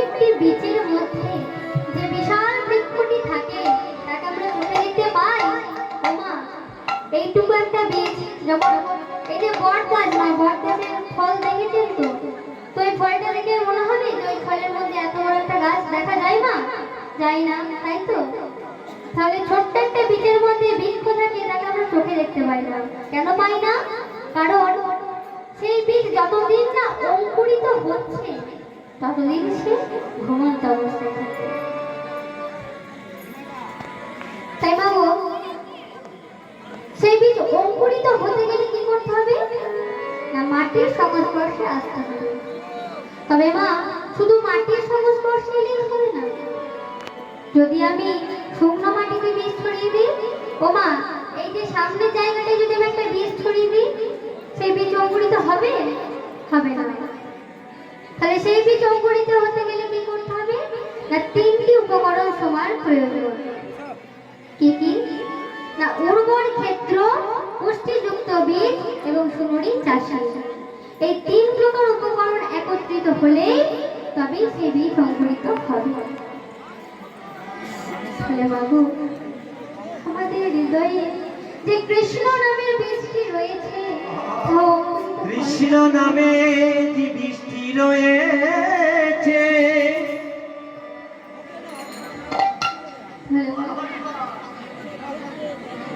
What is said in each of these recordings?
একটি বীজের মধ্যে যে বিশাল বৃক্ষটি থাকে, তাকে আমরা পাই। ওমা, এইটুকু একটা বীজ যেমন এই যে না ফল দেখেছেন তো? তো এই ফলটা দেখে মনে হবে যে ওই ফলের মধ্যে এত বড় একটা গাছ দেখা যায় না? যায় না, তাই তো? তাহলে ছোট্ট একটা বীজের মধ্যে থাকে তাকে আমরা চোখে দেখতে পাই না? কেন পাই না? কারণ সেই বীজ যতদিন না অঙ্কুরিত হচ্ছে ততদিন সে ঘুমন্ত অবস্থায় থাকে তাই মা সেই বীজ অঙ্কুরিত হতে গেলে কি করতে হবে? না, মাটির সংস্পর্শে আসতে হবে। তবে মা, শুধু মাটির সংস্পর্শে এলেই হবে না। যদি আমি শুকনো মাটিতে বীজ ছড়িয়ে দিই, ও মা, এই যে সামনের জায়গাটায় যদি আমি একটা বীজ ছড়িয়ে দিই, সেই বীজ অঙ্কুরিত হবে? হবে না। তাহলে সেই বীজ অঙ্কুরিত হতে গেলে কি করতে হবে? না, তিনটি উপকরণ সমান প্রয়োজন কি কি? না, উর্বর ক্ষেত্র, পুষ্টিযুক্ত বীজ এবং সুমরি চাষা। এই তিন প্রকার উপকরণ একত্রিত হলে তবেই সেই বীজ অঙ্কুরিত হবে। বাবু, আমাদের হৃদয়ে যে কৃষ্ণ নামের বীজটি রয়েছে কৃষ্ণ নামে রয়েছে।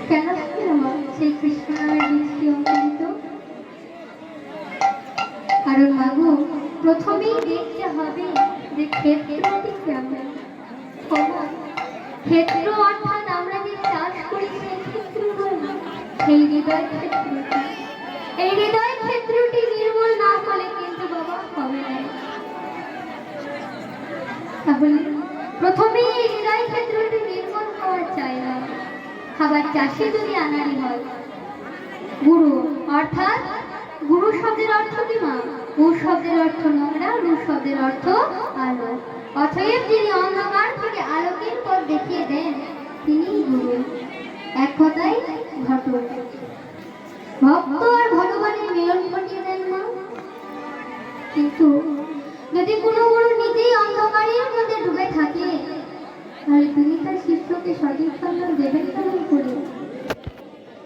কেন কারণ মাগো, প্রথমেই হবে যে ক্ষেত্রটি কেমন। ক্ষেত্র অর্থাৎ আমরা যে হৃদয় এই হৃদয় ক্ষেত্রটি নির্মল না হলে কিন্তু বাবা হবে তাহলে প্রথমেই এই হৃদয় ক্ষেত্রটি নির্মল হওয়া চাই না। খাবার চাষে যদি আনারি হয়, গুরু অর্থাৎ গুরু শব্দের অর্থ কি মা? গুরু শব্দের অর্থ নোংরা, রু শব্দের অর্থ আলো। অতএব যিনি অন্ধকার থেকে আলোকের পথ দেখিয়ে দেন তিনি গুরু। এক কথায় ঘটক ভক্ত আর ভগবানের মিলন ঘটিয়ে দেন না কিন্তু যদি কোনো গুরু নিজেই অন্ধকারের মধ্যে ডুবে থাকে, তাহলে তিনি তার শিষ্যকে সঠিক সন্ধান দেবেন কেমন করে?